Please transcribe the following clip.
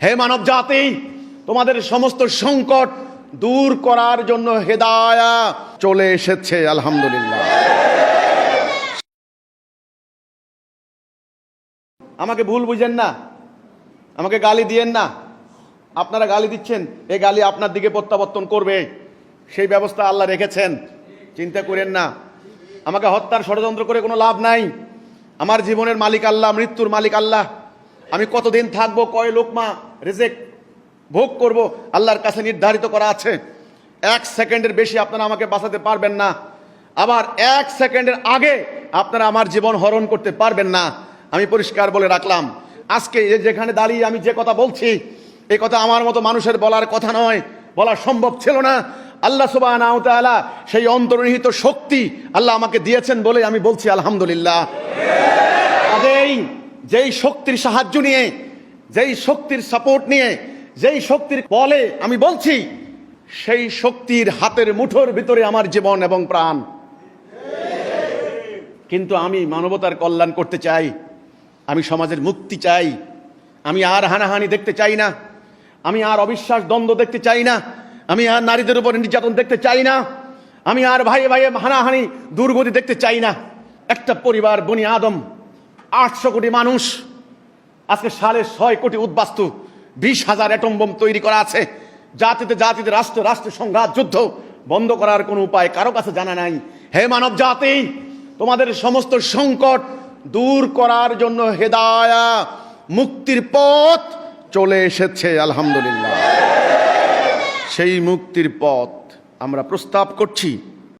হে মানব জাতি, তোমাদের সমস্ত সংকট দূর করার জন্য হেদায়া চলে এসেছে, আলহামদুলিল্লাহ। আমাকে ভুল বুঝেন না, আমাকে গালি দিয়েন না। আপনারা গালি দিচ্ছেন এই গালি আপনার দিকে প্রত্যাবর্তন করবে। সেই ব্যবস্থা আল্লাহ রেখেছেন, চিন্তা করেন না। আমাকে হত্যার ষড়যন্ত্র করে কোনো লাভ নাই। আমার জীবনের মালিক আল্লাহ, মৃত্যুর মালিক আল্লাহ। আমি কতদিন থাকব, কয় লোকমা, রেজেক ভোগ করব, আল্লাহর কাছে নির্ধারিত করা আছে। এক সেকেন্ডের বেশি আপনারা আমাকে বাঁচাতে পারবেন না। আবার এক সেকেন্ডের আগে আপনারা আমার জীবন হরণ করতে পারবেন না। আমি পরিষ্কার বলে রাখলাম, আজকে যেখানে দাঁড়িয়ে আমি যে কথা বলছি, এই কথা আমার মতো মানুষের বলার কথা নয়, বলা সম্ভব ছিল না। আল্লাহ সুবাহ সেই অন্তর্নিহিত শক্তি আল্লাহ আমাকে দিয়েছেন বলে আমি বলছি, আলহামদুলিল্লাহ। যেই শক্তির সাহায্য নিয়ে, যেই শক্তির সাপোর্ট নিয়ে, যেই শক্তির বলে আমি বলছি, সেই শক্তির হাতের মুঠোর ভিতরে আমার জীবন এবং প্রাণ। কিন্তু আমি মানবতার কল্যাণ করতে চাই, আমি সমাজের মুক্তি চাই, আমি আর হানাহানি দেখতে চাই না, আমি আর অবিশ্বাস দ্বন্দ্ব দেখতে চাই না, আমি আর নারীদের উপর নির্যাতন দেখতে চাই না, আমি আর ভাইয়ে ভাইয়ে হানাহানি, দুর্গতি দেখতে চাই না। একটা পরিবার, বনি আদম আটশো কোটি মানুষ। আজকে সাড়ে ছয় কোটি উদ্বাস্তু, বিশ হাজার অ্যাটম বোম তৈরি করা আছে। জাতিতে জাতিতে রাষ্ট্র রাষ্ট্র সংঘাত, যুদ্ধ বন্ধ করার কোনো উপায় কারও কাছে জানা নাই। হে মানব জাতি, তোমাদের সমস্ত সংকট দূর করার জন্য হেদায়া, মুক্তির পথ চলে এসেছে, আলহামদুলিল্লাহ। সেই মুক্তির পথ আমরা প্রস্তাব করছি।